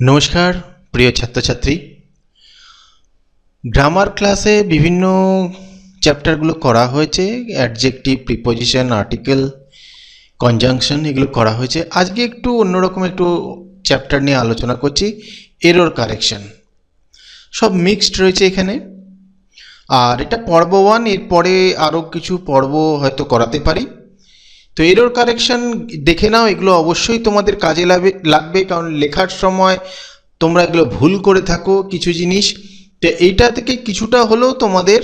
নমস্কার, প্রিয় ছাত্রছাত্রী। গ্রামার ক্লাসে বিভিন্ন চ্যাপ্টারগুলো করা হয়েছে অ্যাডজেক্টিভ প্রিপোজিশন আর্টিকেল কনজাংশন এগুলো করা হয়েছে। আজকে একটু অন্যরকম একটু চ্যাপ্টার নিয়ে আলোচনা করছি এরর কারেকশন সব মিক্সড রয়েছে এখানে। আর এটা পর্ব ওয়ান এরপরে আরও কিছু পর্ব হয়তো করাতে পারি। তো এরর কারেকশন দেখে নাও, এগুলো অবশ্যই তোমাদের কাজে লাগবে লাগবে, কারণ লেখার সময় তোমরা এগুলো ভুল করে থাকো কিছু জিনিস। তো এইটা থেকে কিছুটা হলেও তোমাদের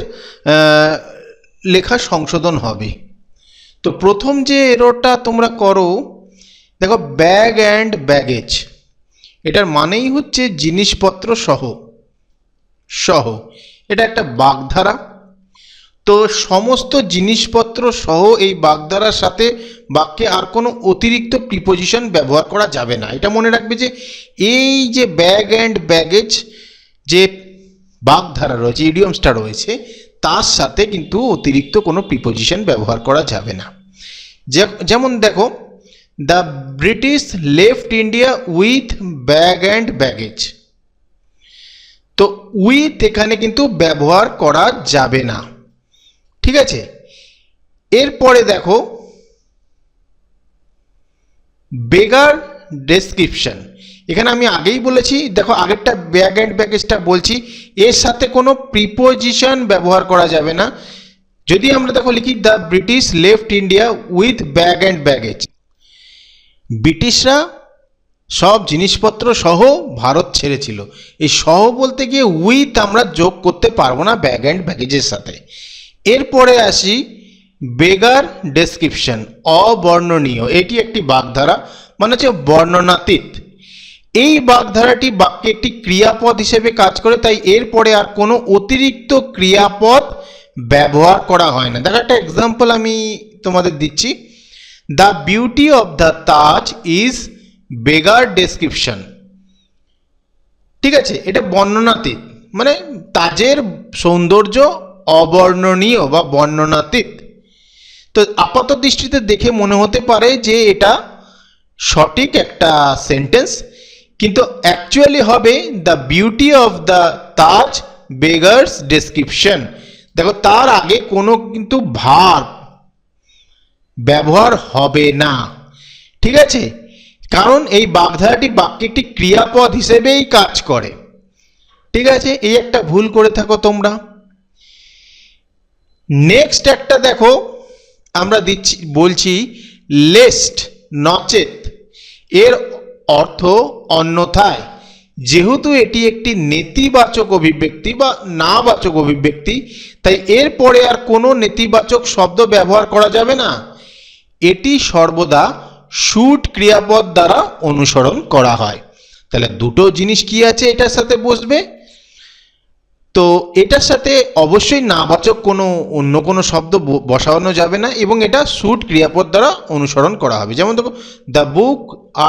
লেখা সংশোধন হবে। তো প্রথম যে এররটা তোমরা করো, দেখো ব্যাগ অ্যান্ড ব্যাগেজ এটার মানেই হচ্ছে জিনিসপত্র সহ সহ। এটা একটা বাগধারা। তো সমস্ত জিনিসপত্র সহ এই বাগধারার সাথে বাক্যে আর কোনো অতিরিক্ত প্রিপোজিশন ব্যবহার করা যাবে না। এটা মনে রাখবে যে এই যে ব্যাগ অ্যান্ড ব্যাগেজ যে বাগধারা রয়েছে ইডিয়মসটা রয়েছে, তার সাথে কিন্তু অতিরিক্ত কোনো প্রিপোজিশন ব্যবহার করা যাবে না। যেমন দেখো the British left India with bag and baggage তো উইথ এখানে কিন্তু ব্যবহার করা যাবে না। ঠিক আছে? এরপরে দেখো, বেগার ডেসক্রিপশন। এখানে আমি আগেই বলেছি, দেখো আগেরটা ব্যাগ অ্যান্ড ব্যাগেজটা বলছি, এর সাথে কোনো প্রিপোজিশন ব্যবহার করা যাবে না। যদি আমরা দেখো লিখি, the British left India with bag and baggage ব্রিটিশরা সব জিনিসপত্র সহ ভারত ছেড়েছিল। এই সহ বলতে গিয়ে উইথ আমরা যোগ করতে পারব না ব্যাগ অ্যান্ড ব্যাগেজের সাথে। এরপরে আসি বেগার ডেসক্রিপশন, অবর্ণনীয়। এটি একটি বাগধারা মানে হচ্ছে বর্ণনাতীত। এই বাগধারাটি বাক্যে একটি ক্রিয়াপদ হিসেবে কাজ করে, তাই এরপরে আর কোনো অতিরিক্ত ক্রিয়াপদ ব্যবহার করা হয় না। দেখো একটা এক্সাম্পল আমি তোমাদের দিচ্ছি। The beauty of the Taj is beggar description ঠিক আছে? এটা বর্ণনাতীত। মানে তাজের সৌন্দর্য অবর্ণনীয় বা বর্ণনাতীত। তো আপাত দৃষ্টিতে দেখে মনে হতে পারে যে এটা সঠিক একটা সেন্টেন্স কিন্তু অ্যাকচুয়ালি হবে the beauty of the Taj beggars description দেখো, তার আগে কোনো কিন্তু ভার ব্যবহার হবে না। ঠিক আছে? কারণ এই বাগধারাটি বাক্যে একটি ক্রিয়াপদ হিসেবেই কাজ করে। ঠিক আছে? এই একটা ভুল করে থাকো তোমরা। নেক্সট একটা দেখো, আমরা দিচ্ছি, বলছি লেস্ট নচেত। এর অর্থ অন্যথায়। যেহেতু এটি একটি নেতিবাচক অভিব্যক্তি বা নাবাচক অভিব্যক্তি, তাই এর পরে আর কোনো নেতিবাচক শব্দ ব্যবহার করা যাবে না। এটি সর্বদা শুট ক্রিয়াপদ দ্বারা অনুসরণ করা হয়। তাহলে দুটো জিনিস কি আছে এটার সাথে বসবে? তো এটার সাথে অবশ্যই নাবাচক কোনো, অন্য কোনো শব্দ বসানো যাবে না এবং এটা শুট ক্রিয়াপদ দ্বারা অনুসরণ করা হবে। যেমন দেখো, দ্য বুক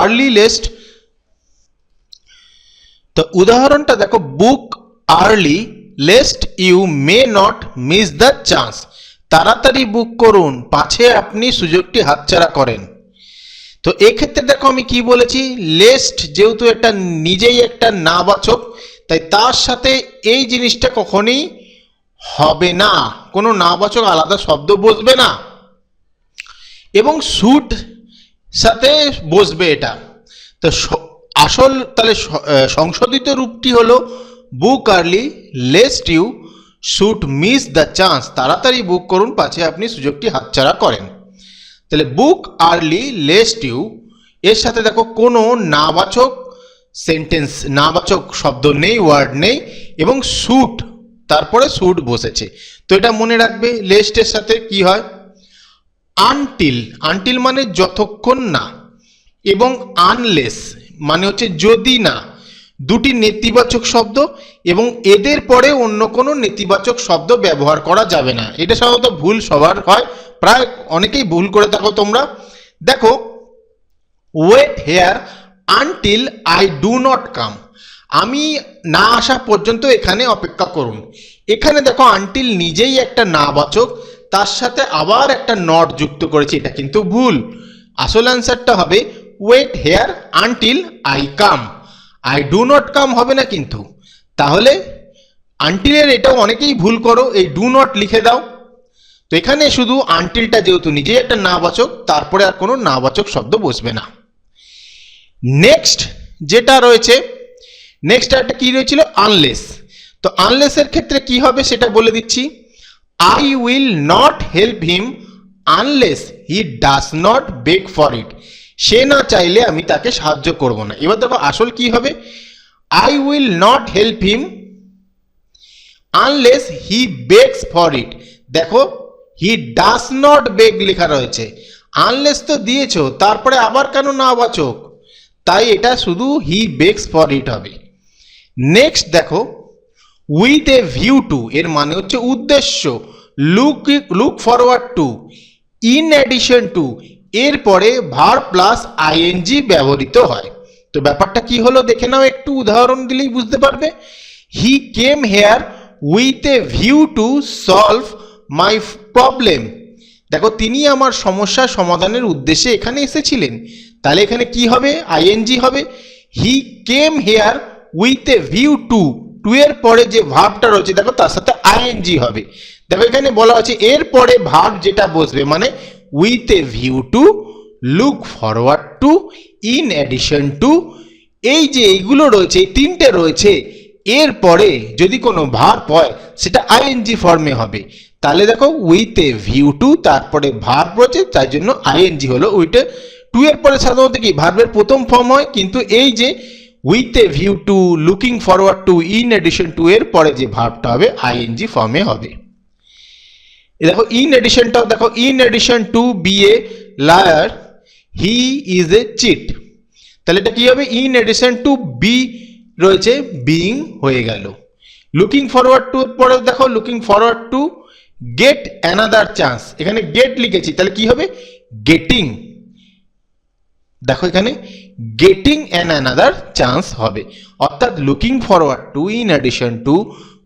আর্লি লেস্ট তো উদাহরণটা দেখো, book early lest you may not miss the chance. তাড়াতাড়ি বুক করুন, পাছে আপনি সুযোগটি হাতছাড়া করেন। তো এক্ষেত্রে দেখো আমি কি বলেছি? লেস্ট যেহেতু একটা নিজেই একটা নাবাচক, তাই তার সাথে এই জিনিসটা কখনই হবে না। কোনো নাবাচক আলাদা শব্দ বসবে না। এবং সুট সাথে বসবে এটা। তো আসল তাহলে সংশোধিত রূপটি হলো book early lest you should miss the chance তাড়াতাড়ি বুক করুন, পাছে আপনি সুযোগটি হাতছাড়া করেন। তাহলে বুক আর্লি লেস্ট ইউ এর সাথে দেখো কোনো নাবাচক সেন্টেন্স নাবাচক শব্দ নেই ওয়ার্ড নেই, এবং স্যুট তারপরে স্যুট বসেছে। তো এটা মনে রাখবে লেস্টের সাথে কি হয়? আনটিল আনটিল মানে যতক্ষণ না, এবং আনলেস মানে হচ্ছে যদি না দুটি নেতিবাচক শব্দ এবং এদের পরে অন্য কোনো নেতিবাচক শব্দ ব্যবহার করা যাবে না। এটা সাধারণত ভুল সবার হয়। প্রায় অনেকেই ভুল করে থাকো তোমরা। দেখো wait here until I do not come আমি না আসা পর্যন্ত এখানে অপেক্ষা করুন। এখানে দেখো আনটিল নিজেই একটা নাবাচক তার সাথে আবার একটা নট যুক্ত করেছে, এটা কিন্তু ভুল। আসল অ্যান্সারটা হবে wait here until I come I do not come হবে না কিন্তু। তাহলে আনটিলের এটাও অনেকেই ভুল করো, এই ডু নট লিখে দাও। তো এখানে শুধু আনটিলটা যেহেতু নিজেই একটা নাবাচক, তারপরে আর কোনো নাবাচক শব্দ বসবে না। নেক্সট যেটা রয়েছে নেক্সট একটা কি রয়েছিল? আনলেস তো আনলেসের ক্ষেত্রে কি হবে সেটা বলে দিচ্ছি। I will not help him unless he does not beg for it সে না চাইলে আমি তাকে সাহায্য করব না। এবার দেখো আসল কি হবে? I will not help him unless he begs for it দেখো হি ডাস নট বেক লেখা রয়েছে। আনলেস তো দিয়েছ, তারপরে আবার কেন না বাচক? তাই এটা শুধু হি বেকস ফর ইট হবে। নেক্সট দেখো উইথ এ ভিউ টু এর মানে হচ্ছে উদ্দেশ্য। Look look forward to in addition to এরপরে ভার প্লাস আইএনজি ব্যবহৃত হয়। তো ব্যাপারটা কি হলো দেখে নাও, একটু উদাহরণ দিলেই বুঝতে পারবে। He came here with a view to solve my problem দেখো, তিনি আমার সমস্যা সমাধানের উদ্দেশ্যে এখানে এসেছিলেন। তাহলে এখানে কি হবে? আইএনজি হবে। He came here with a view to to এর পরে যে ভাবটা রয়েছে, দেখো তার সাথে আইএনজি হবে। দেখো এখানে বলা হচ্ছে এর পরে ভাব যেটা বসবে মানে with a view to look forward to in addition to এই যে এইগুলো রয়েছে, এই তিনটে রয়েছে এরপরে যদি কোনো ভার্ব হয়, সেটা আইএনজি ফর্মে হবে। তাহলে দেখো উইথ এ ভিউ টু তারপরে ভার্ব রয়েছে তাই জন্য আইএনজি হলো উইথ টু এর পরে সাধারণত কি ভার্বের প্রথম ফর্ম হয়, কিন্তু এই যে with a view to looking forward to in addition to এর পরে যে ভার্বটা হবে আইএনজি ফর্মে হবে। দেখো ইন এডিশনটাও দেখো in addition to be a liar he is a cheat তাহলে এটা কি হবে? ইন এডিশন টু বি রয়েছে বিইং হয়ে গেল। লুকিং ফরওয়ার্ড টু পরে দেখো looking forward to get another chance এখানে গেট লিখেছি, তাহলে কি হবে? গেটিং দেখো এখানে গেটিং অ্যান অ্যানাদার চান্স হবে। অর্থাৎ looking forward to in addition to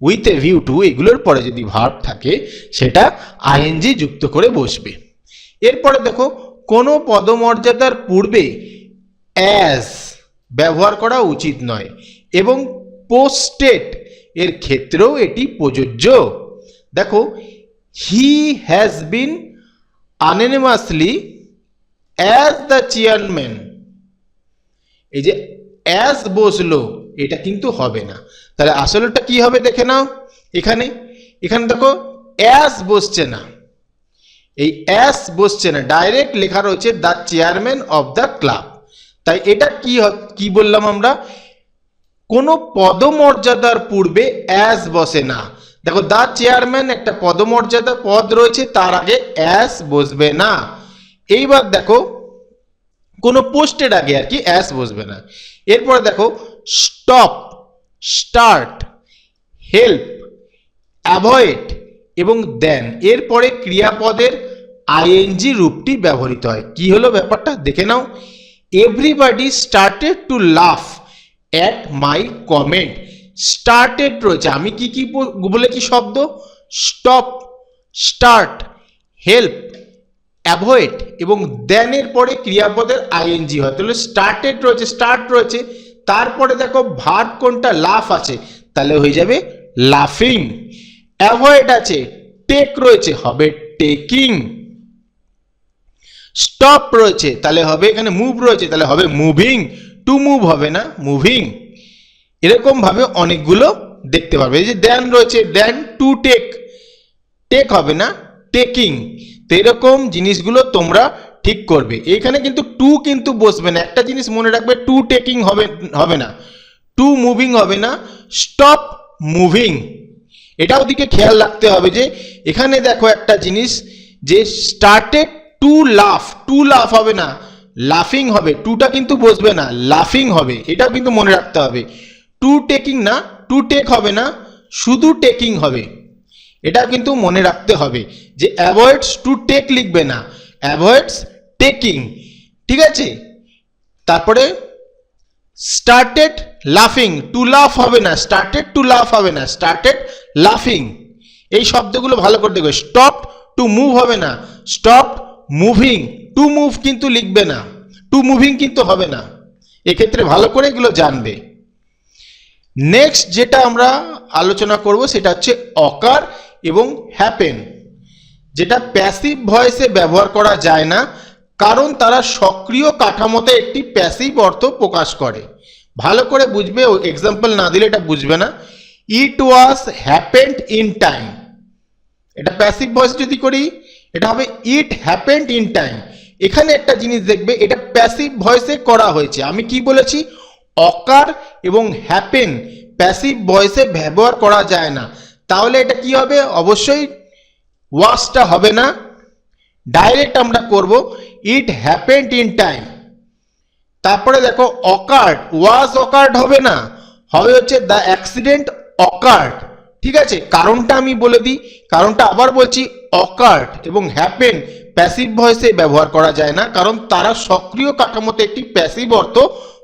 with a view to এগুলোর পরে যদি ভার্ব থাকে, সেটা আইএনজি যুক্ত করে বসবে। এরপরে দেখো, কোনো পদমর্যাদার পূর্বে অ্যাজ ব্যবহার করা উচিত নয় এবং পোস্টেড এর ক্ষেত্রেও এটি প্রযোজ্য। দেখো he has been unanimously as the chairman এই যে অ্যাজ বসল এটা কিন্তু হবে না। তাহলে আসলেটা কি হবে দেখে নাও। এখানে এখানে দেখো অ্যাজ বসছে না। এই অ্যাস বসছে না। ডাইরেক্ট লেখা রয়েছে the chairman of the club তাই এটা কি কি বললাম আমরা? কোনো পদমর্যাদার পূর্বে অ্যাস বসে না। দেখো দ্য চেয়ারম্যান একটা পদমর্যাদা পদ রয়েছে, তার আগে অ্যাস বসবে না। এইবার দেখো, কোনো পোস্টের আগে আর কি অ্যাস বসবে না। এরপরে দেখো স্টপ, স্টার্ট, হেল্প, অ্যাভয়েড এবং দেন। এরপরে ক্রিয়াপদের আইএনজি রূপটি ব্যবহৃত হয়। কি হলো ব্যাপারটা? দেখে নাও। Everybody started to laugh at my comment started রয়েছে। আমি কি কি বলে কি শব্দ? স্টপ স্টার্ট হেল্প অ্যাভয়েড এবং দেনের পরে ক্রিয়াপদের আইএনজি হয়। তাহলে স্টার্টেড রয়েছে স্টার্ট রয়েছে। তারপরে দেখো ভার্ব কোনটা? লাফ আছে। তাহলে হয়ে যাবে লাফিং। অ্যাভয়েড আছে। টেক রয়েছে। হবে টেকিং স্টপ রয়েছে। তাহলে হবে এখানে মুভ রয়েছে। তাহলে হবে মুভিং টু মুভ হবে না মুভিং এরকম ভাবে অনেকগুলো দেখতে পারবে। যে দেন রয়েছে। দেন টু টেক টেক হবে না টেকিং তো এরকম জিনিসগুলো তোমরা ঠিক করবে। এখানে কিন্তু টু কিন্তু বসবে না। একটা জিনিস মনে রাখবে টু টেকিং হবে হবে না। টু মুভিং হবে না। স্টপ মুভিং এটা ওদিকে খেয়াল রাখতে হবে যে, এখানে দেখো একটা জিনিস যে স্টার্টেড টু লাফ টু লাফ হবে না। লাফিং হবে। টুটা কিন্তু বসবে না। লাফিং হবে। এটাও কিন্তু মনে রাখতে হবে। টু টেকিং না। টু টেক হবে না। শুধু টেকিং হবে। এটা কিন্তু মনে রাখতে হবে যে অ্যাভয়েডস টু টেক লিখবে না। অ্যাভয়েডস টেকিং ঠিক আছে? তারপরে স্টার্টেড লাফিং টু লাফ হবে না স্টার্টেড টু লাফ হবে না স্টার্টেড লাফিং এই শব্দগুলো ভালো করে দেখবে স্টপ টু মুভ হবে না স্টপ মুভিং টু মুভ কিন্তু লিখবে না টু মুভিং কিন্তু হবে না। এক্ষেত্রে ভালো করে এগুলো জানবে। নেক্সট যেটা আমরা আলোচনা করব, সেটা হচ্ছে অকার এবং হ্যাপেন যেটা প্যাসিভ ভয়েসে ব্যবহার করা যায় না কারণ তারা সক্রিয় কাঠামোতে একটি প্যাসিভ অর্থ প্রকাশ করে। ভালো করে বুঝবে, ও এক্সাম্পল না দিলে এটা বুঝবে না। It was happened in time এটা প্যাসিভ ভয়েস যদি করি, এটা হবে ইট হ্যাপেন্ড ইন টাইম এখানে একটা জিনিস দেখবে, এটা প্যাসিভ ভয়েসে করা হয়েছে। আমি কি বলেছি? অকার এবং হ্যাপেন প্যাসিভ ভয়েসে ব্যবহার করা যায় না। তাহলে এটা কি হবে? অবশ্যই ওয়াসটা হবে না। ডাইরেক্ট আমরা করব। It happened in time. তারপরে দেখো অকার্ড ওয়াজ অকার্ড হবে না। হবে হচ্ছে দ্য অ্যাক্সিডেন্ট অকার্ড ঠিক আছে? কারণটা আমি বলে দিই। কারণটা আবার বলছি অকার্ড এবং হ্যাপেন প্যাসিভ ভয়েসে ব্যবহার করা যায় না, কারণ তারা সক্রিয় কাঠামোতে একটি প্যাসিভ অর্থ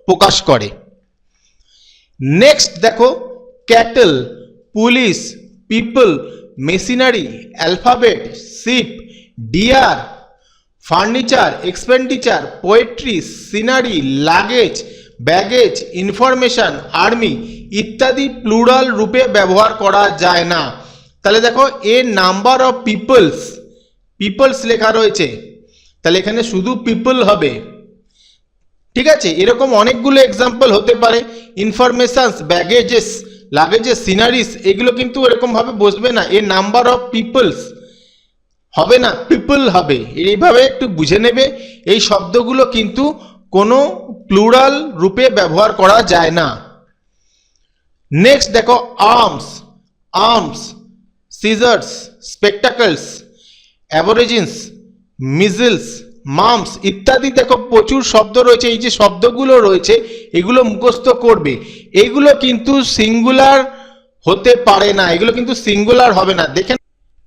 প্রকাশ করে। নেক্সট দেখো, cattle, police, people, machinery, alphabet, sheep, deer furniture expenditure poetry scenery luggage baggage information army ইত্যাদি প্লুরাল রূপে ব্যবহার করা যায় না। তাহলে দেখো a number of peoples peoples লেখা রয়েছে। তাহলে এখানে শুধু পিপল হবে। ঠিক আছে? এরকম অনেকগুলো এক্সাম্পল হতে পারে। ইনফরমেশনস ব্যাগেজেস লাগেজেস সিনারিস এগুলো কিন্তু এরকমভাবে বসবে না। এ নাম্বার অফ পিপলস হবে না পিপল হবে। এইভাবে একটু বুঝে নেবে, এই শব্দগুলো কিন্তু কোনো প্লুরাল রূপে ব্যবহার করা যায় না। নেক্সট দেখো arms arms scissors spectacles aborigines measles mumps ইত্যাদি দেখো, প্রচুর শব্দ রয়েছে। এই যে শব্দগুলো রয়েছে, এগুলো মুখস্থ করবে। এগুলো কিন্তু সিঙ্গুলার হতে পারে না, এগুলো কিন্তু সিঙ্গুলার হবে না। দেখে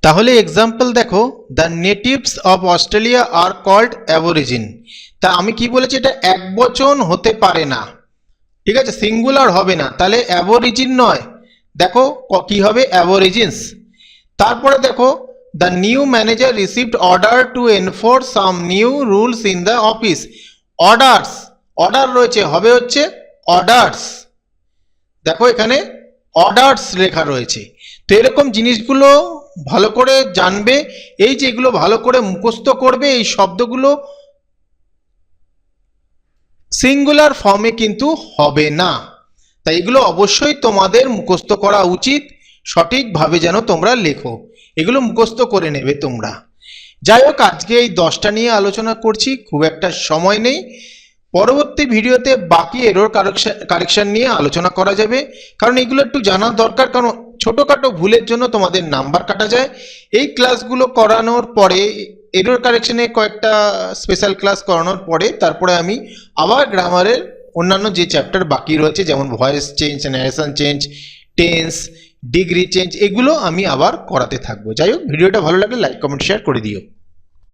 তাহলে এক্সাম্পল দেখো the natives of Australia are called aborigine তা আমি কি বলেছি, এটা এক বচন হতে পারে না। ঠিক আছে সিঙ্গুলার হবে না। তাহলে অ্যাবোরিজিন নয়। দেখো, ক- হবে? অ্যাবোরিজিনস তারপরে দেখো the new manager received order to enforce some new rules in the office orders order রয়েছে, হবে হচ্ছে অর্ডারস দেখো এখানে অর্ডারস লেখা রয়েছে। তো এরকম জিনিসগুলো ভালো করে জানবে, এই যে এগুলো ভালো করে মুখস্থ করবে, এই শব্দগুলো সিঙ্গুলার ফর্মে কিন্তু হবে না। তাই এগুলো অবশ্যই তোমাদের মুখস্থ করা উচিত, সঠিকভাবে যেন তোমরা লেখো। এগুলো মুখস্থ করে নেবে তোমরা। যাই হোক, আজকে এই দশটা নিয়ে আলোচনা করছি, খুব একটা সময় নেই। পরবর্তী ভিডিওতে বাকি এরর কারেকশন নিয়ে আলোচনা করা যাবে। কারণ এগুলো একটু জানার দরকার, কারণ ছোটোখাটো ভুলের জন্য তোমাদের নাম্বার কাটা যায়। এই ক্লাসগুলো করানোর পরে এরর কারেকশনে কয়েকটা স্পেশাল ক্লাস করানোর পরে, তারপরে আমি আবার গ্রামারের অন্যান্য যে চ্যাপ্টার বাকি রয়েছে, যেমন voice change narration change tense degree change এগুলো আমি আবার করাতে থাকব। যাই হোক, ভিডিওটা ভালো লাগলে লাইক কমেন্ট শেয়ার করে দিও।